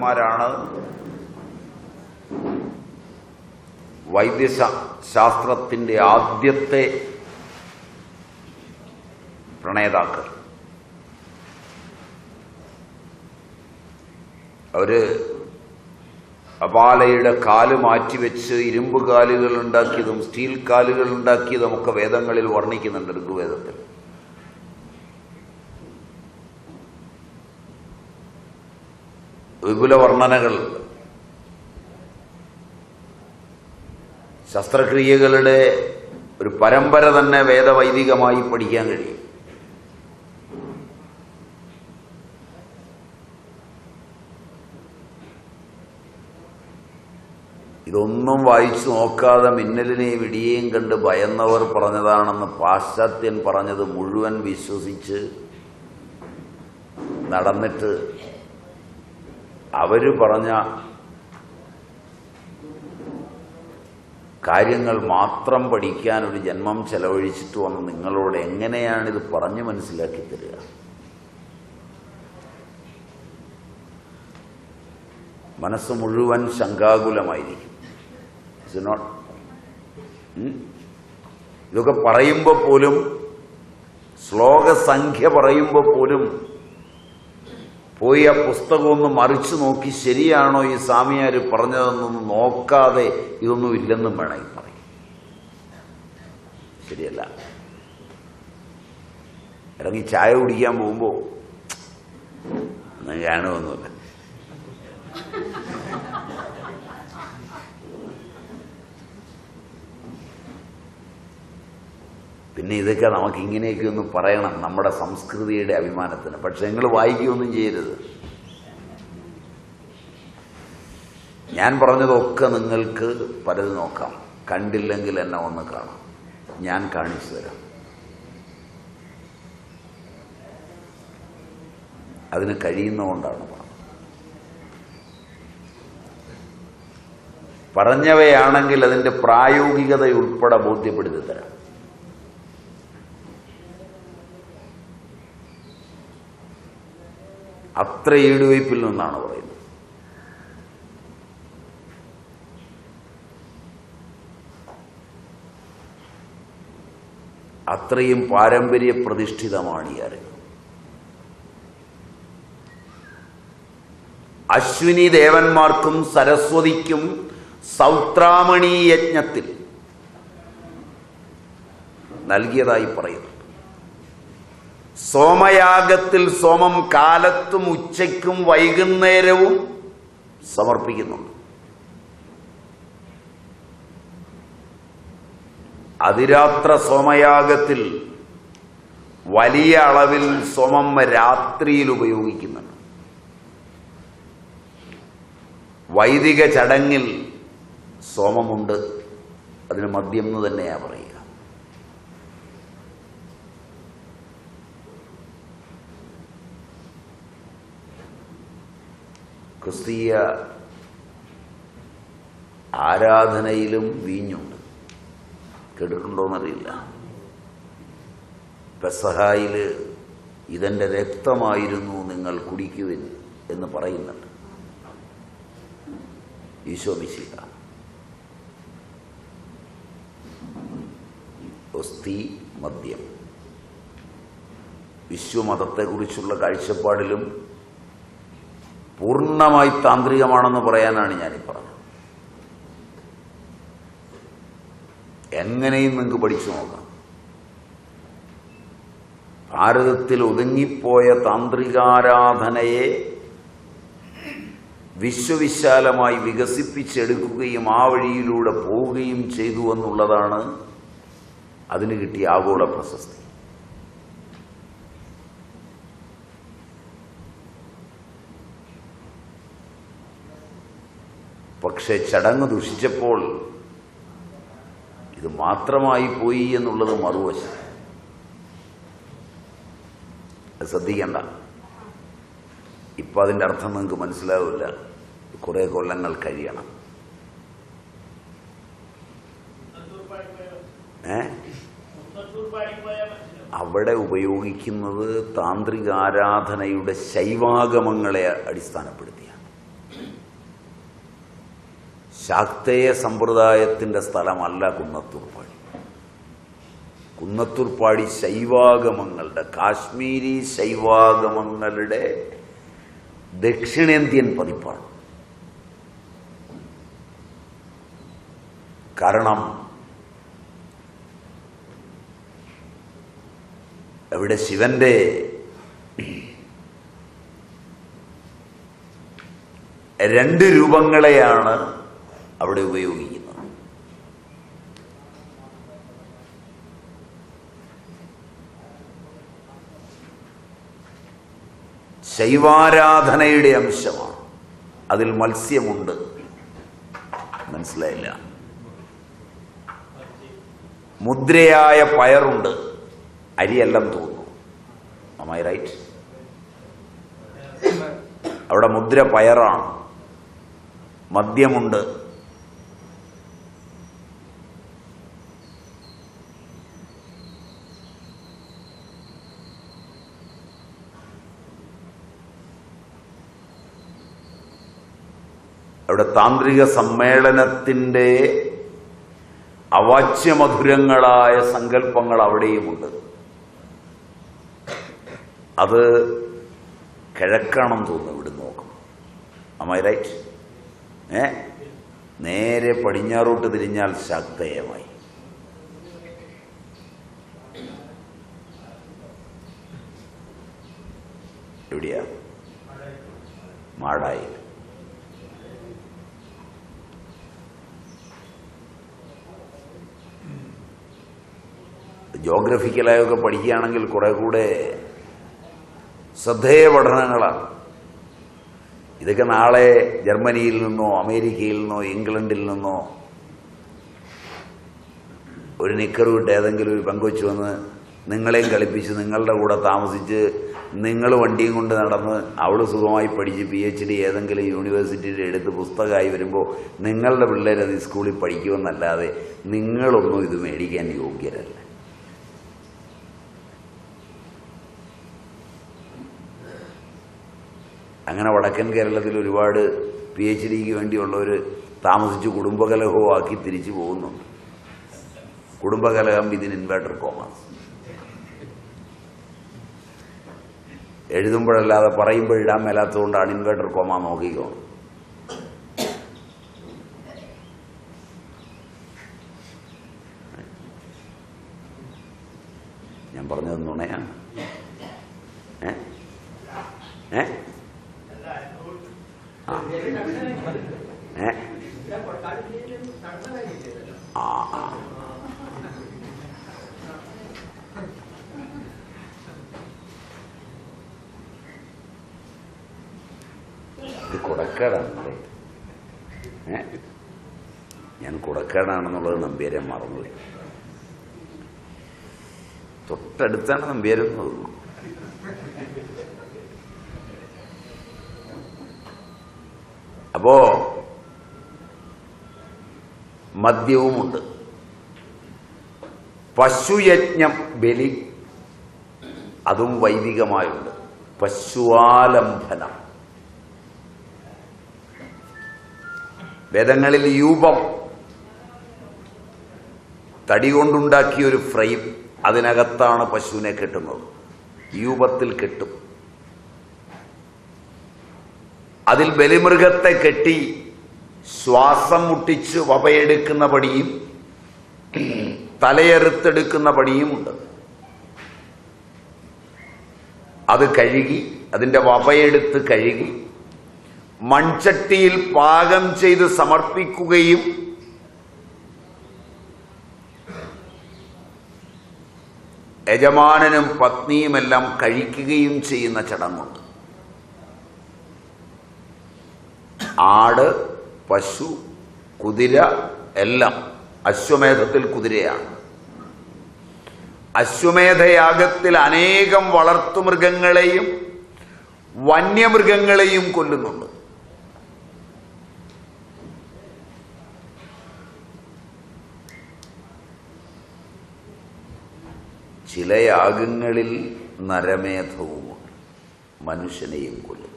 ദേവന്മാരാണ്. വൈദ്യശാസ്ത്രത്തിന്റെ ആദ്യത്തെ പ്രണേതാക്കൾ. അവർ അപാലയുടെ കാൽ മാറ്റിവെച്ച് ഇരുമ്പ് കാലുകൾ ഉണ്ടാക്കിയതും സ്റ്റീൽ കാലുകൾ ഉണ്ടാക്കിയതും ഒക്കെ വേദങ്ങളിൽ വർണിക്കുന്നുണ്ട് ഋഗ്വേദത്തിൽ. വിപുല വർണനകൾ ശസ്ത്രക്രിയകളുടെ ഒരു പരമ്പര തന്നെ വേദവൈദികമായി പഠിക്കാൻ കഴിയും. ഇതൊന്നും വായിച്ചു നോക്കാതെ മിന്നലിനെയും ഇടിയേയും കണ്ട് ഭയന്നവർ പറഞ്ഞതാണെന്ന് പാശ്ചാത്യൻ പറഞ്ഞത് മുഴുവൻ വിശ്വസിച്ച് നടന്നിട്ട് അവർ പറഞ്ഞ കാര്യങ്ങൾ മാത്രം പഠിക്കാൻ ഒരു ജന്മം ചെലവഴിച്ചിട്ട് വന്ന് നിങ്ങളോട് എങ്ങനെയാണിത് പറഞ്ഞു മനസ്സിലാക്കി തരിക? മനസ്സ് മുഴുവൻ ശങ്കാകുലമായിരിക്കും നോട്ട് ഇതൊക്കെ പറയുമ്പോൾ പോലും ശ്ലോകസംഖ്യ പറയുമ്പോൾ പോലും പോയി ആ പുസ്തകം ഒന്ന് മറിച്ചു നോക്കി ശരിയാണോ ഈ സ്വാമിയാർ പറഞ്ഞതെന്നൊന്ന് നോക്കാതെ ഇതൊന്നും ഇല്ലെന്നും വേണമെങ്കിൽ പറയും. ശരിയല്ല. ഇറങ്ങി ചായ കുടിക്കാൻ പോകുമ്പോൾ ഒന്നും കാണുമൊന്നുമില്ല പിന്നെ ഇതൊക്കെ നമുക്ക് ഇങ്ങനെയൊക്കെ ഒന്ന് പറയണം നമ്മുടെ സംസ്കൃതിയുടെ അഭിമാനത്തിന്. പക്ഷെ നിങ്ങൾ വായിക്കുകയൊന്നും ചെയ്യരുത്. ഞാൻ പറഞ്ഞതൊക്കെ നിങ്ങൾക്ക് പലത് നോക്കാം. കണ്ടില്ലെങ്കിൽ എന്നെ ഒന്ന് കാണാം. ഞാൻ കാണിച്ചു തരാം. അതിന് കഴിയുന്നതുകൊണ്ടാണ് പറഞ്ഞവയാണെങ്കിൽ അതിന്റെ പ്രായോഗികത ഉൾപ്പെടെ ബോധ്യപ്പെടുത്തി തരാം. അത്ര ഈടുവയ്പിൽ നിന്നാണ് പറയുന്നത്. അത്രയും പാരമ്പര്യ പ്രതിഷ്ഠിതമാണ് ഈ അറിവ്. അശ്വിനി ദേവന്മാർക്കും സരസ്വതിക്കും സൗത്രാമണി യജ്ഞത്തിൽ നൽകിയതായി പറയുന്നു. സോമയാഗത്തിൽ സോമം കാലത്തും ഉച്ചയ്ക്കും വൈകുന്നേരവും സമർപ്പിക്കുന്നുണ്ട്. അതിരാത്ര സോമയാഗത്തിൽ വലിയ അളവിൽ സോമം രാത്രിയിൽ ഉപയോഗിക്കുന്നുണ്ട്. വൈദിക ചടങ്ങിൽ സോമമുണ്ട്. അതിന് മദ്യം എന്ന് തന്നെയാണ് പറയുക. ക്രിസ്തീയ ആരാധനയിലും വീഞ്ഞുണ്ട്. കേട്ടിട്ടുണ്ടോന്നറിയില്ല. പെസഹായിൽ ഇതെന്റെ രക്തമായിരുന്നു നിങ്ങൾ കുടിക്കുവിൻ എന്ന് പറയുന്നുണ്ട്. ഈശോ മിശിക ഒസ്തി മദ്യം. വിശ്വമതത്തെക്കുറിച്ചുള്ള കാഴ്ചപ്പാടിലും പൂർണമായി താന്ത്രികമാണെന്ന് പറയാനാണ് ഞാനീ പറഞ്ഞത്. എങ്ങനെയും നിങ്ങൾക്ക് പഠിച്ചു നോക്കാം. ഭാരതത്തിൽ ഒതുങ്ങിപ്പോയ താന്ത്രികാരാധനയെ വിശ്വവിശാലമായി വികസിപ്പിച്ചെടുക്കുകയും ആ വഴിയിലൂടെ പോവുകയും ചെയ്തു എന്നുള്ളതാണ് അതിന് കിട്ടിയ ആഗോള പ്രശസ്തി. പക്ഷെ ചടങ്ങ് ദുഷിച്ചപ്പോൾ ഇത് മാത്രമായി പോയി എന്നുള്ളത് മറുവശം. ശ്രദ്ധിക്കണ്ട. അതിന്റെ അതിന്റെ അർത്ഥം നിങ്ങൾക്ക് മനസ്സിലാവില്ല. കുറെ കൊല്ലങ്ങൾ കഴിയണം. ഏ? അവിടെ ഉപയോഗിക്കുന്നത് താന്ത്രിക ആരാധനയുടെ ശൈവാഗമങ്ങളെ അടിസ്ഥാനപ്പെടുത്തിയാണ്. ശാക്തേയ സമ്പ്രദായത്തിന്റെ സ്ഥലമല്ല കുന്നത്തൂർപ്പാടി കുന്നത്തൂർപ്പാടി ശൈവാഗമങ്ങളുടെ കാശ്മീരി ശൈവാഗമങ്ങളുടെ ദക്ഷിണേന്ത്യൻ പതിപ്പാണ്. കാരണം അവിടെ ശിവന്റെ രണ്ട് രൂപങ്ങളെയാണ് അവിടെ ഉപയോഗിക്കുന്നു. ശൈവാരാധനയുടെ അംശമാണ്. അതിൽ മത്സ്യമുണ്ട്. മനസ്സിലായില്ല? മുദ്രയായ പയറുണ്ട്. അരിയെല്ലാം തോന്നുന്നു. അമ്മായി റൈറ്റ് അവിടെ മുദ്ര പയറാണ്. മദ്യമുണ്ട്. അവിടെ താന്ത്രിക സമ്മേളനത്തിന്റെ അവാച്യമധുരങ്ങളായ സങ്കല്പങ്ങൾ അവിടെയുമുണ്ട്. അത് കിഴക്കാണെന്ന് തോന്നുന്നു ഇവിടെ നോക്കും അമ്മായി റൈറ്റ് ഏ? നേരെ പടിഞ്ഞാറോട്ട് തിരിഞ്ഞാൽ ശക്തയമായി. എവിടെയാ? മാടായി ജോഗ്രഫിക്കലായൊക്കെ പഠിക്കുകയാണെങ്കിൽ കുറെ കൂടെ ശ്രദ്ധേയ പഠനങ്ങളാണ്. ഇതൊക്കെ നാളെ ജർമ്മനിയിൽ നിന്നോ അമേരിക്കയിൽ നിന്നോ ഇംഗ്ലണ്ടിൽ നിന്നോ ഒരു നിക്കർ വിട്ട് ഏതെങ്കിലും ഒരു പങ്കുവച്ചു വന്ന് നിങ്ങളെയും കളിപ്പിച്ച് നിങ്ങളുടെ കൂടെ താമസിച്ച് നിങ്ങൾ വണ്ടിയും കൊണ്ട് നടന്ന് അവൾ സുഖമായി പഠിച്ച് പി എച്ച് ഡി ഏതെങ്കിലും യൂണിവേഴ്സിറ്റിയിൽ എടുത്ത് പുസ്തകമായി വരുമ്പോൾ നിങ്ങളുടെ പിള്ളേരത് സ്കൂളിൽ പഠിക്കുമെന്നല്ലാതെ നിങ്ങളൊന്നും ഇത് മേടിക്കാൻ യോഗ്യരല്ല. അങ്ങനെ വടക്കൻ കേരളത്തിൽ ഒരുപാട് പി എച്ച് ഡിക്ക് വേണ്ടിയുള്ളവർ താമസിച്ച് കുടുംബകലഹവും ആക്കി തിരിച്ചു പോകുന്നുണ്ട്. കുടുംബകലഹം ഇതിന് ഇൻവേർട്ടർ കോമേഴ്സ് എഴുതുമ്പോഴല്ലാതെ പറയുമ്പോൾ ഇടാൻ മേലാത്തതുകൊണ്ടാണ് ഇൻവേർട്ടർ കോമ നോക്കിക്കോ ഞാൻ പറഞ്ഞത് നുണയാണ് ഏ ഏ ആ ഏ ആ ആ ഇത് കുടക്കേടാണല്ലേ ഞാൻ കുടക്കേടാണെന്നുള്ളത് നമ്പ്യാരെ മറന്നുപോയി തൊട്ടടുത്താണ് നമ്പ്യാരെന്ന് അപ്പോ മദ്യവുമുണ്ട്. പശുയജ്ഞം ബലി അതും വൈദികമായുണ്ട്. പശുവാലംബനം. വേദങ്ങളിൽ യൂപം തടി കൊണ്ടുണ്ടാക്കിയ ഒരു ഫ്രെയിം അതിനകത്താണ് പശുവിനെ കെട്ടുന്നത്. യൂപത്തിൽ കെട്ടും. അതിൽ ബലിമൃഗത്തെ കെട്ടി ശ്വാസം മുട്ടിച്ച് വപയെടുക്കുന്ന പടിയും തലയെറുത്തെടുക്കുന്ന പടിയുമുണ്ട് അത് കഴുകി അതിന്റെ വപയെടുത്ത് കഴുകി മൺചട്ടിയിൽ പാകം ചെയ്ത് സമർപ്പിക്കുകയും യജമാനനും പത്നിയുമെല്ലാം കഴിക്കുകയും ചെയ്യുന്ന ചടങ്ങുണ്ട്. ആട് പശു കുതിര എല്ലാം അശ്വമേധത്തിൽ കുതിരയാണ്. അശ്വമേധയാഗത്തിൽ അനേകം വളർത്തുമൃഗങ്ങളെയും വന്യമൃഗങ്ങളെയും കൊല്ലുന്നുണ്ട്. ചില യാഗങ്ങളിൽ നരമേധവുമുണ്ട്. മനുഷ്യനെയും കൊല്ലും.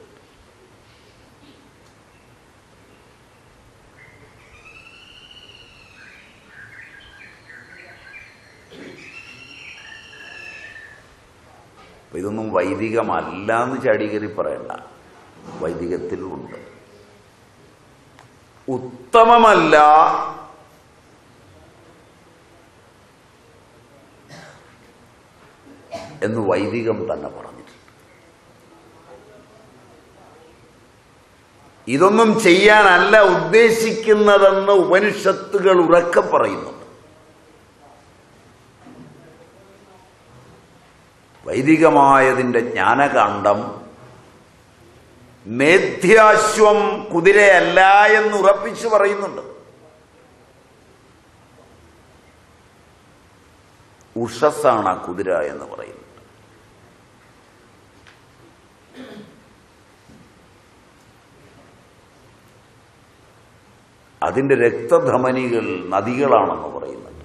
ഇതൊന്നും വൈദികമല്ല എന്ന് ചാടികരി പറയണ്ട. വൈദികത്തിലുണ്ട്. ഉത്തമമല്ല എന്ന് വൈദികം തന്നെ പറഞ്ഞിട്ടുണ്ട്. ഇതൊന്നും ചെയ്യാനല്ല ഉദ്ദേശിക്കുന്നതെന്ന് ഉപനിഷത്തുകൾ ഉറക്കെ പറയുന്നുണ്ട്. വൈദികമായതിന്റെ ജ്ഞാനകാന്ഡം മേധ്യാശ്വം കുതിരയല്ല എന്ന് ഉറപ്പിച്ചു പറയുന്നുണ്ട്. ഉഷസ്സാണ് ആ കുതിര എന്ന് പറയുന്നത്. അതിന്റെ രക്തധമനികൾ നദികളാണെന്ന് പറയുന്നുണ്ട്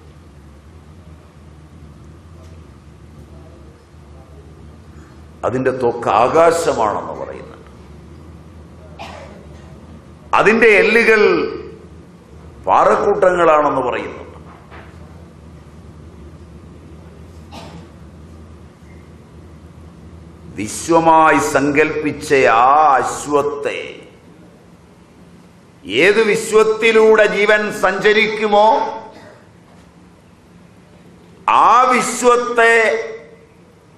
അതിന്റെ തൊക്ക് ആകാശമാണെന്ന് പറയുന്നുണ്ട് അതിന്റെ എല്ലുകൾ പാറക്കൂട്ടങ്ങളാണെന്ന് പറയുന്നുണ്ട് വിശ്വമായി സങ്കൽപ്പിച്ച ആ അശ്വത്തെ ഏത് വിശ്വത്തിലൂടെ ജീവൻ സഞ്ചരിക്കുമോ ആ വിശ്വത്തെ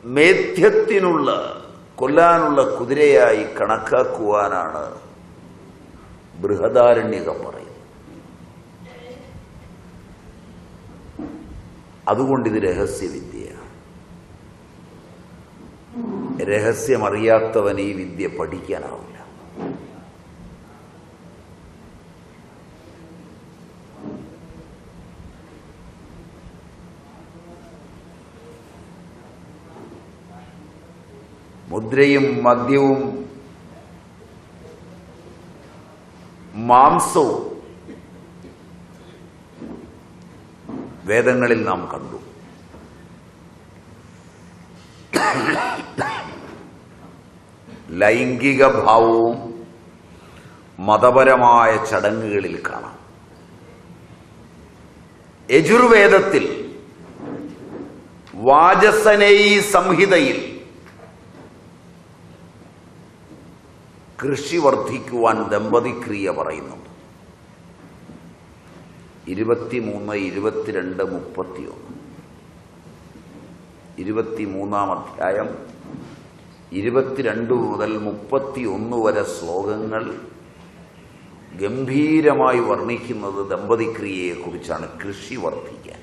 മേധ്യത്തിനുള്ള കൊല്ലാനുള്ള കുതിരയായി കണക്കാക്കുവാനാണ് ബൃഹദാരണ്യകം പറയുന്നത്. അതുകൊണ്ട് ഇത് രഹസ്യവിദ്യയാണ്. രഹസ്യമറിയാത്തവൻ ഈ വിദ്യ പഠിക്കാനാവില്ല. മുദ്രയും മദ്യവും മാംസവും വേദങ്ങളിൽ നാം കണ്ടു. ലൈംഗിക ഭാവവും മതപരമായ ചടങ്ങുകളിൽ കാണാം. യജുർവേദത്തിൽ വാചസനേയി സംഹിതയിൽ കൃഷി വർദ്ധിക്കുവാൻ ദമ്പതിക്രിയ പറയുന്നുണ്ട് ഇരുപത്തിമൂന്ന് ഇരുപത്തിരണ്ട് മുപ്പത്തിയൊന്ന്. ഇരുപത്തിമൂന്നാം അധ്യായം ഇരുപത്തിരണ്ട് മുതൽ മുപ്പത്തിയൊന്ന് വരെ ശ്ലോകങ്ങൾ ഗംഭീരമായി വർണിക്കുന്നത് ദമ്പതിക്രിയയെക്കുറിച്ചാണ്. കൃഷി വർദ്ധിക്കാൻ.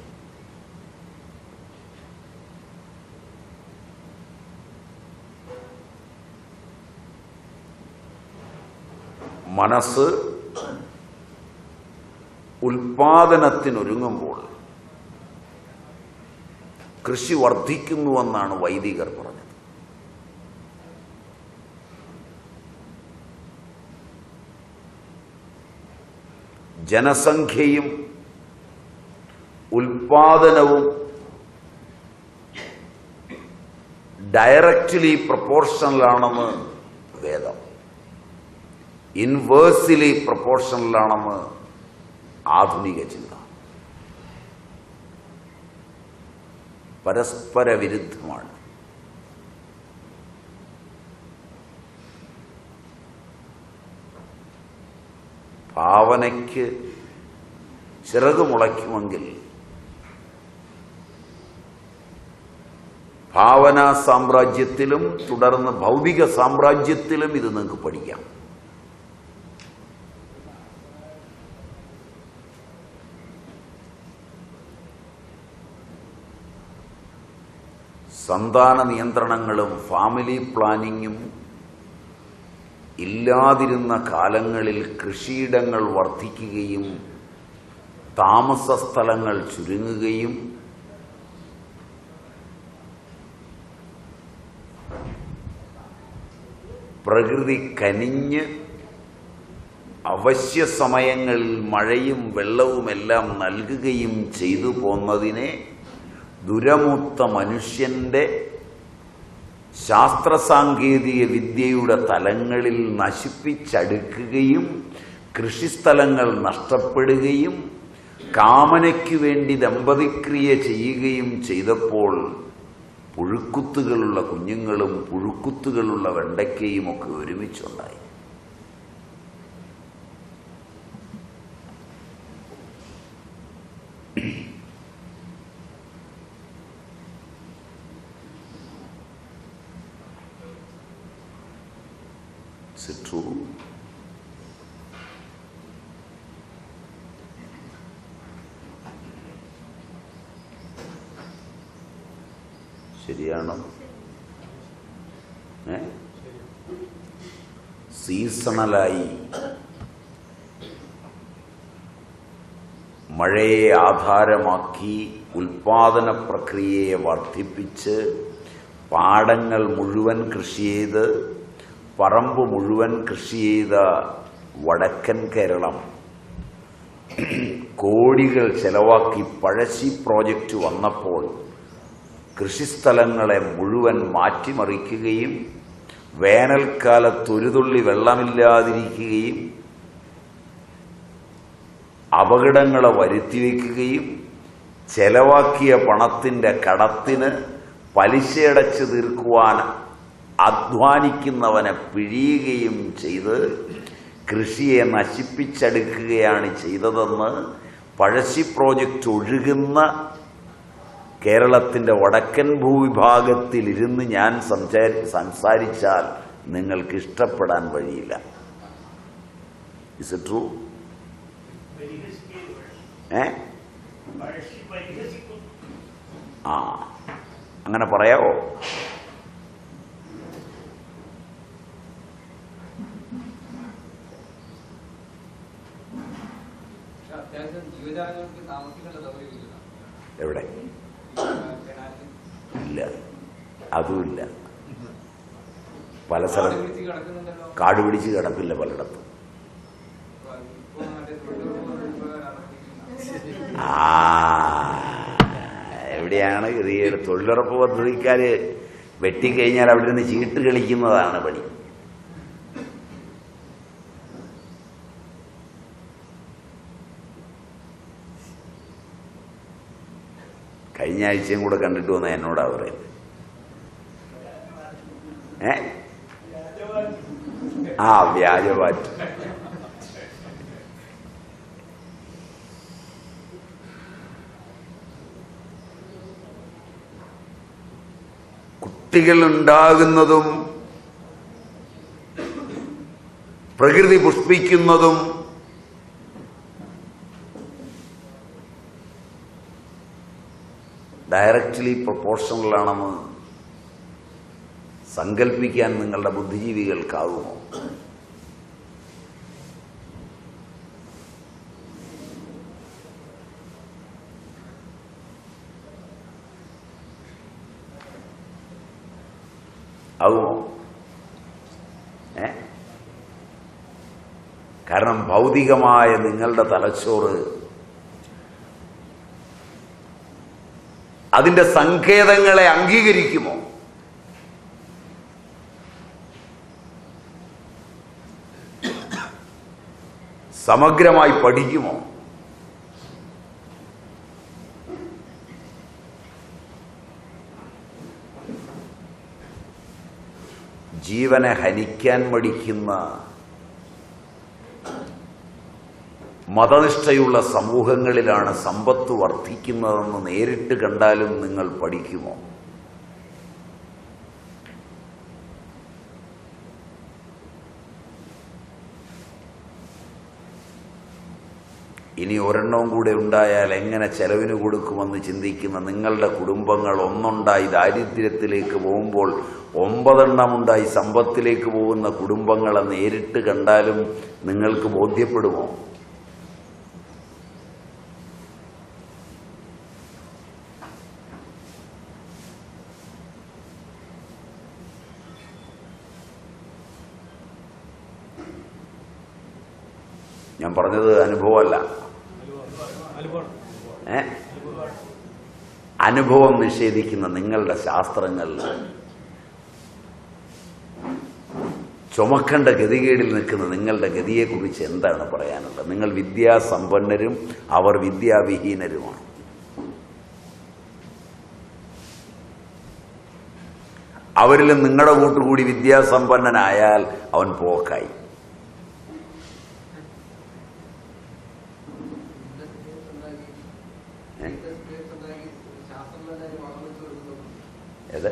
മനസ്സ് ഉൽപാദനത്തിനൊരുങ്ങുമ്പോൾ കൃഷി വർദ്ധിക്കുന്നുവെന്നാണ് വൈദികർ പറഞ്ഞത്. ജനസംഖ്യയും ഉൽപാദനവും ഡയറക്റ്റ്ലി പ്രപ്പോർഷണലാണെന്ന് വേദം. ഇൻവേഴ്സിലി പ്രപ്പോർഷണലാണെന്ന് ആധുനിക ചിന്ത. പരസ്പര വിരുദ്ധമാണ് ഭാവനയ്ക്ക് ചിറക് മുളയ്ക്കുമെങ്കിൽ ഭാവനാ സാമ്രാജ്യത്തിലും തുടർന്ന് ഭൗതിക സാമ്രാജ്യത്തിലും ഇത് നിങ്ങൾക്ക് പഠിക്കാം. സന്താന നിയന്ത്രണങ്ങളും ഫാമിലി പ്ലാനിങ്ങും ഇല്ലാതിരുന്ന കാലങ്ങളിൽ കൃഷിയിടങ്ങൾ വർദ്ധിക്കുകയും താമസ സ്ഥലങ്ങൾ ചുരുങ്ങുകയും പ്രകൃതി കനിഞ്ഞ് അവശ്യ സമയങ്ങളിൽ മഴയും വെള്ളവുമെല്ലാം നൽകുകയും ചെയ്തു പോന്നതിനെ ദുരമൂത്ത മനുഷ്യന്റെ ശാസ്ത്രസാങ്കേതിക വിദ്യയുടെ തലങ്ങളിൽ നശിപ്പിച്ചടുക്കുകയും കൃഷിസ്ഥലങ്ങൾ നഷ്ടപ്പെടുകയും കാമനയ്ക്കു വേണ്ടി ദമ്പതിക്രിയ ചെയ്യുകയും ചെയ്തപ്പോൾ പുഴുക്കുത്തുകളുള്ള കുഞ്ഞുങ്ങളും പുഴുക്കുത്തുകളുള്ള വെണ്ടയ്ക്കയും ഒക്കെ ഒരുമിച്ചുണ്ടായി. Is it true? ശരിയാണോ ഏ സീസണലായി മഴയെ ആധാരമാക്കി ഉൽപാദന പ്രക്രിയയെ വർദ്ധിപ്പിച്ച് പാടങ്ങൾ മുഴുവൻ കൃഷി ചെയ്ത് പറമ്പ് മുഴുവൻ കൃഷി ചെയ്ത വടക്കൻ കേരളം. കോടികൾ ചെലവാക്കി പഴശ്ശി പ്രോജക്റ്റ് വന്നപ്പോൾ കൃഷിസ്ഥലങ്ങളെ മുഴുവൻ മാറ്റിമറിക്കുകയും വേനൽക്കാലത്ത് ഒരു തുള്ളി വെള്ളമില്ലാതിരിക്കുകയും അപകടങ്ങളെ വരുത്തിവെക്കുകയും ചെലവാക്കിയ പണത്തിന്റെ കടത്തിന് പലിശയടച്ച് തീർക്കുവാൻ അധ്വാനിക്കുന്നവനെ പിഴിയുകയും ചെയ്ത് കൃഷിയെ നശിപ്പിച്ചെടുക്കുകയാണ് ചെയ്തതെന്ന് പഴശ്ശി പ്രോജക്റ്റ് ഒഴുകുന്ന കേരളത്തിന്റെ വടക്കൻ ഭൂവിഭാഗത്തിലിരുന്ന് ഞാൻ സംസാരി സംസാരിച്ചാൽ നിങ്ങൾക്ക് ഇഷ്ടപ്പെടാൻ വഴിയില്ല ഇസ് ട്രൂ ഏ? ആ. അങ്ങനെ പറയാവോ? എവിടെ? ഇല്ല. അതുമില്ല. പല സ്ഥലം കാട് പിടിച്ച് കിടപ്പില്ല പലയിടത്തും. ആ എവിടെയാണ് ഇത് തൊഴിലുറപ്പ് പദ്ധതിക്കാര് വെട്ടിക്കഴിഞ്ഞാൽ അവിടെ നിന്ന് ചീട്ട് കളിക്കുന്നതാണ് പണി. ആഴ്ചയും കൂടെ കണ്ടിട്ട് വന്ന എന്നോടാ പറയുന്നത്. ഏ? ആ വ്യാജവാറ്റ്. കുട്ടികൾ ഉണ്ടാകുന്നതും പ്രകൃതി പുഷ്പിക്കുന്നതും ഡയറക്റ്റ്ലി പ്രൊപ്പോർഷണലാണെന്ന് സങ്കല്പിക്കാൻ നിങ്ങളുടെ ബുദ്ധിജീവികൾക്കാകുമോ? ആകുമോ കാരണം ഭൗതികമായ നിങ്ങളുടെ തലച്ചോറ് അതിന്റെ സങ്കേതങ്ങളെ അംഗീകരിക്കുമോ? സമഗ്രമായി പഠിക്കുമോ? ജീവനെ ഹനിക്കാൻ മടിക്കുന്ന മതനിഷ്ഠയുള്ള സമൂഹങ്ങളിലാണ് സമ്പത്ത് വർദ്ധിക്കുന്നതെന്ന് നേരിട്ട് കണ്ടാലും നിങ്ങൾ പഠിക്കുമോ? ഇനി ഒരെണ്ണവും കൂടെ ഉണ്ടായാൽ എങ്ങനെ ചെലവിന് കൊടുക്കുമെന്ന് ചിന്തിക്കുന്ന നിങ്ങളുടെ കുടുംബങ്ങൾ ഒന്നുണ്ടായി ദാരിദ്ര്യത്തിലേക്ക് പോകുമ്പോൾ ഒമ്പതെണ്ണമുണ്ടായി സമ്പത്തിലേക്ക് പോകുന്ന കുടുംബങ്ങളെ നേരിട്ട് കണ്ടാലും നിങ്ങൾക്ക് ബോധ്യപ്പെടുമോ ഞാൻ പറഞ്ഞത് അനുഭവമല്ല ഏ അനുഭവം നിഷേധിക്കുന്ന നിങ്ങളുടെ ശാസ്ത്രങ്ങൾ. ചുമക്കേണ്ട ഗതികേടിൽ നിൽക്കുന്ന നിങ്ങളുടെ ഗതിയെക്കുറിച്ച് എന്താണ് പറയാനുള്ളത്? നിങ്ങൾ വിദ്യാസമ്പന്നരും അവർ വിദ്യാവിഹീനരുമാണ്. അവരിലും നിങ്ങളുടെ കൂട്ടുകൂടി വിദ്യാസമ്പന്നനായാൽ അവൻ പോക്കായി ഏ? ഏത്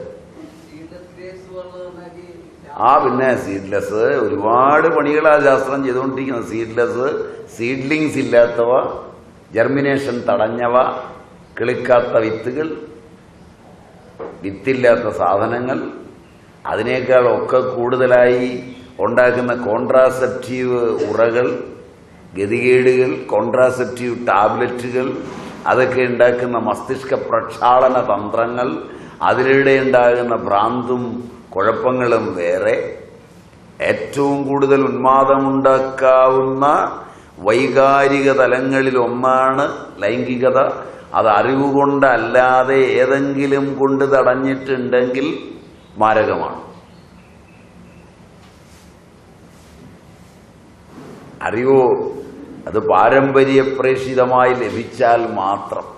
ആ പിന്നെ സീഡ്ലെസ് ഒരുപാട് ആ ശാസ്ത്രം ചെയ്തുകൊണ്ടിരിക്കുന്നത്. സീഡ്ലെസ് സീഡ്ലിങ്സ് ഇല്ലാത്തവ ജർമിനേഷൻ തടഞ്ഞവ കിളിക്കാത്ത വിത്തുകൾ വിത്തില്ലാത്ത സാധനങ്ങൾ അതിനേക്കാൾ ഒക്കെ കൂടുതലായി ഉണ്ടാക്കുന്ന കോൺട്രാസെപ്റ്റീവ് ഉറകൾ ഗതികേടുകൾ കോൺട്രാസെപ്റ്റീവ് ടാബ്ലറ്റുകൾ അതൊക്കെ ഉണ്ടാക്കുന്ന മസ്തിഷ്ക പ്രക്ഷാളന തന്ത്രങ്ങൾ അതിലൂടെ ഉണ്ടാകുന്ന ഭ്രാന്തും കുഴപ്പങ്ങളും വേറെ. ഏറ്റവും കൂടുതൽ ഉന്മാദമുണ്ടാക്കാവുന്ന വൈകാരിക തലങ്ങളിൽ ഒന്നാണ് ലൈംഗികത. അത് അറിവുകൊണ്ടല്ലാതെ ഏതെങ്കിലും കൊണ്ട് തടഞ്ഞിട്ടുണ്ടെങ്കിൽ മാരകമാണ്. അറിവോ? അത് പാരമ്പര്യപ്രേഷിതമായി ലഭിച്ചാൽ മാത്രം.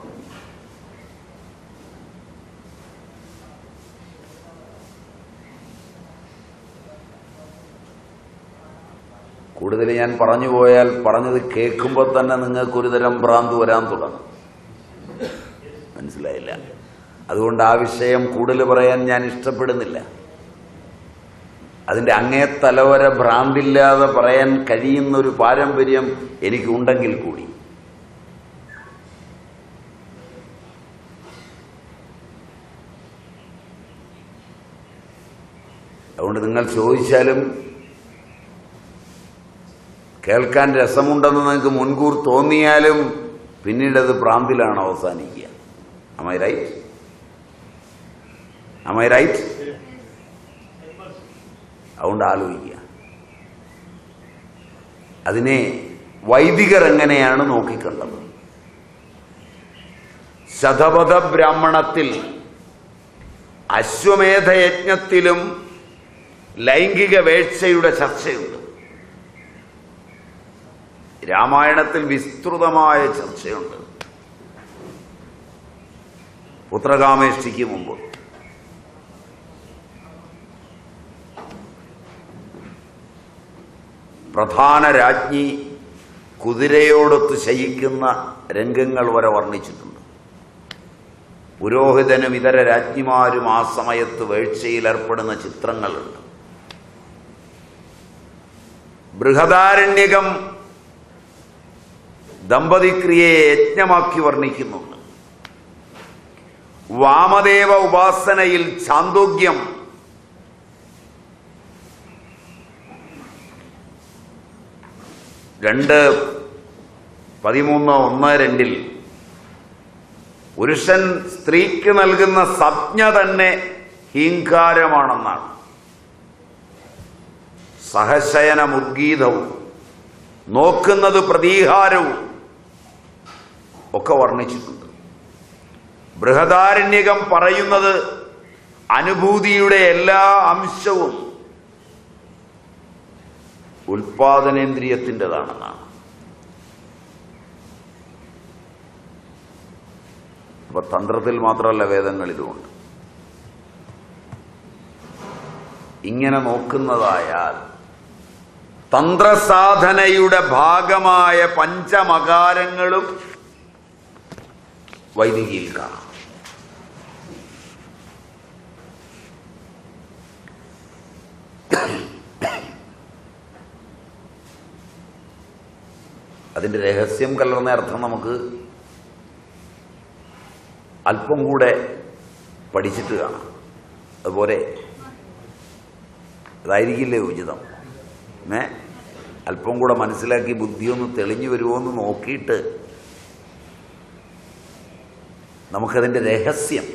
കൂടുതൽ ഞാൻ പറഞ്ഞു പോയാൽ പറഞ്ഞത് കേൾക്കുമ്പോൾ തന്നെ നിങ്ങൾക്കൊരു തരം ഭ്രാന്ത് വരാൻ തുടങ്ങും. മനസ്സിലായില്ല. അതുകൊണ്ട് ആ വിഷയം കൂടുതൽ പറയാൻ ഞാൻ ഇഷ്ടപ്പെടുന്നില്ല. അതിന്റെ അങ്ങേ തലവര ഭ്രാന്തില്ലാതെ പറയാൻ കഴിയുന്ന ഒരു പാരമ്പര്യം എനിക്കുണ്ടെങ്കിൽ കൂടി. അതുകൊണ്ട് നിങ്ങൾ ചോദിച്ചാലും കേൾക്കാൻ രസമുണ്ടെന്ന് നിങ്ങൾക്ക് മുൻകൂർ തോന്നിയാലും പിന്നീട് അത് ഭ്രാന്തിലാണ് അവസാനിക്കുക. അമൈ റൈറ്റ് അമൈ റൈറ്റ് അതുകൊണ്ട് ആലോചിക്കുക. അതിനെ വൈദികർ എങ്ങനെയാണ് നോക്കിക്കണ്ടത്? ശതപഥ ബ്രാഹ്മണത്തിൽ അശ്വമേധയജ്ഞത്തിലും ലൈംഗിക വേഴ്ചയുടെ ചർച്ചയുണ്ട്. രാമായണത്തിൽ വിസ്തൃതമായ ചർച്ചയുണ്ട്. പുത്രകാമേഷ്ടിക്ക് മുമ്പ്. പ്രധാന രാജ്ഞി കുതിരയോടൊത്ത് ശയിക്കുന്ന രംഗങ്ങൾ വരെ വർണിച്ചിട്ടുണ്ട്. പുരോഹിതനും ഇതര രാജ്ഞിമാരും ആ സമയത്ത് വേഴ്ചയിലേർപ്പെടുന്ന ചിത്രങ്ങളുണ്ട്. ബൃഹദാരണ്യകം ദമ്പതിക്രിയയെ യജ്ഞമാക്കി വർണിക്കുന്നുണ്ട്. വാമദേവ ഉപാസനയിൽ ചാന്തോഗ്യം രണ്ട് പതിമൂന്ന് ഒന്ന് രണ്ടിൽ പുരുഷൻ സ്ത്രീക്ക് നൽകുന്ന സജ്ഞ തന്നെ ഹീങ്കാരമാണെന്നാണ്. സഹശയന മുർഗീതവും നോക്കുന്നത് പ്രതീഹാരവും. ഒക്കെ വർണിച്ചിട്ടുണ്ട്. ബൃഹദാരണ്യകം പറയുന്നത് അനുഭൂതിയുടെ എല്ലാ അംശവും ഉൽപാദനേന്ദ്രിയത്തിന്റെതാണെന്നാണ്. അപ്പൊ തന്ത്രത്തിൽ മാത്രമല്ല വേദങ്ങൾ ഇതുകൊണ്ട് ഇങ്ങനെ നോക്കുന്നതായാൽ തന്ത്രസാധനയുടെ ഭാഗമായ പഞ്ചമകാരങ്ങളും വൈദികിയിൽ കാണാം. അതിന്റെ രഹസ്യം കലർന്ന അർത്ഥം നമുക്ക് അല്പം കൂടെ പഠിച്ചിട്ട് കാണാം. അതുപോലെ അതായിരിക്കില്ലേ ഉചിതം? ഏ? അല്പം കൂടെ മനസ്സിലാക്കി ബുദ്ധിയൊന്ന് തെളിഞ്ഞു വരുമോ എന്ന് നോക്കിയിട്ട് നമുക്കതിന്റെ രഹസ്യം